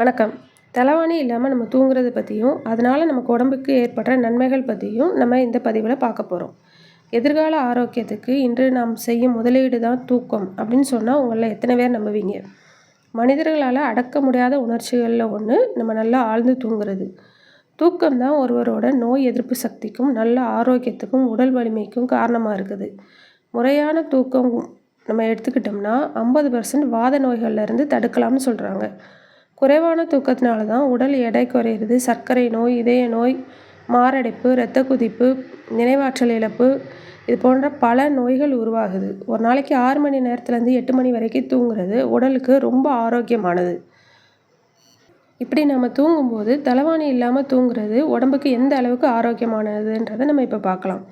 வணக்கம். தலைவாணி இல்லாமல் நம்ம தூங்குறது பற்றியும் அதனால் நமக்கு உடம்புக்கு ஏற்படுற நன்மைகள் பற்றியும் நம்ம இந்த பதிவில் பார்க்க போகிறோம் எதிர்கால ஆரோக்கியத்துக்கு இன்று நாம் செய்யும் முதலீடு தான் தூக்கம் அப்படின்னு சொன்னால் உங்களில் எத்தனை பேர் நம்புவீங்க? மனிதர்களால் அடக்க முடியாத உணர்ச்சிகளில் ஒன்று நம்ம நல்லா ஆழ்ந்து தூங்குறது. தூக்கம் தான் ஒருவரோட நோய் எதிர்ப்பு சக்திக்கும் நல்ல ஆரோக்கியத்துக்கும் உடல் வலிமைக்கும் காரணமாக இருக்குது. முறையான தூக்கம் நம்ம எடுத்துக்கிட்டோம்னா ஐம்பது பர்சன்ட் வாத நோய்கள்லேருந்து தடுக்கலாம்னு சொல்கிறாங்க குறைவான தூக்கத்தினால தான் உடல் எடை குறையிறது சர்க்கரை நோய் இதய நோய் மாரடைப்பு இரத்த குதிப்பு நினைவாற்றல் இழப்பு இது போன்ற பல நோய்கள் உருவாகுது. ஒரு நாளைக்கு ஆறு மணி நேரத்துலேருந்து எட்டு மணி வரைக்கும் தூங்குறது உடலுக்கு ரொம்ப ஆரோக்கியமானது. இப்படி நம்ம தூங்கும்போது தலைவாணி இல்லாமல் தூங்குறது உடம்புக்கு எந்த அளவுக்கு ஆரோக்கியமானதுன்றதை நம்ம இப்போ பார்க்கலாம்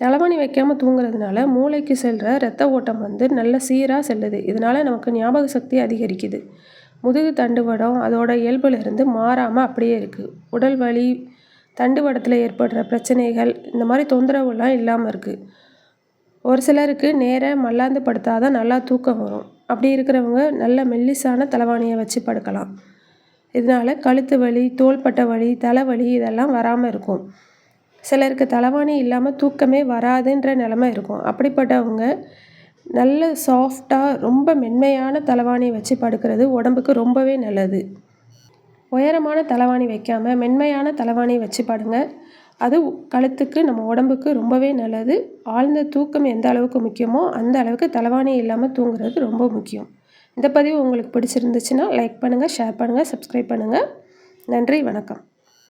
தலைவாணி வைக்காமல் தூங்குறதுனால மூளைக்கு செல்கிற ரத்த ஓட்டம் வந்து நல்ல சீராக செல்லுது. இதனால் நமக்கு ஞாபக சக்தி அதிகரிக்குது. முதுகு தண்டுவடம் அதோட இயல்புலேருந்து மாறாமல் அப்படியே இருக்குது உடல் வலி தண்டுவடத்தில் ஏற்படுற பிரச்சனைகள் இந்த மாதிரி தொந்தரவுலாம் இல்லாமல் இருக்குது ஒரு சிலருக்கு நேராக மல்லாந்து படுத்தால் தான் நல்லா தூக்கம் வரும். அப்படி இருக்கிறவங்க நல்ல மெல்லிசான தலைவாணியை வச்சு படுக்கலாம். இதனால் கழுத்து வலி தோள்பட்டை வலி தலைவலி இதெல்லாம் வராமல் இருக்கும். சிலருக்கு தலைவாணி இல்லாமல் தூக்கமே வராதுன்ற நிலமை இருக்கும். அப்படிப்பட்டவங்க நல்ல சாஃப்டாக ரொம்ப மென்மையான தலைவாணி வச்சு படுக்கிறது உடம்புக்கு ரொம்பவே நல்லது. உயரமான தலைவாணி வைக்காமல் மென்மையான தலைவாணி வச்சு படுங்க. அது கழுத்துக்கு நம்ம உடம்புக்கு ரொம்பவே நல்லது. ஆழ்ந்த தூக்கம் எந்த அளவுக்கு முக்கியமோ அந்த அளவுக்கு தலைவாணி இல்லாமல் தூங்குறது ரொம்ப முக்கியம். இந்த பதிவு உங்களுக்கு பிடிச்சிருந்துச்சுன்னா லைக் பண்ணுங்கள் ஷேர் பண்ணுங்கள் சப்ஸ்கிரைப் பண்ணுங்கள் நன்றி வணக்கம்.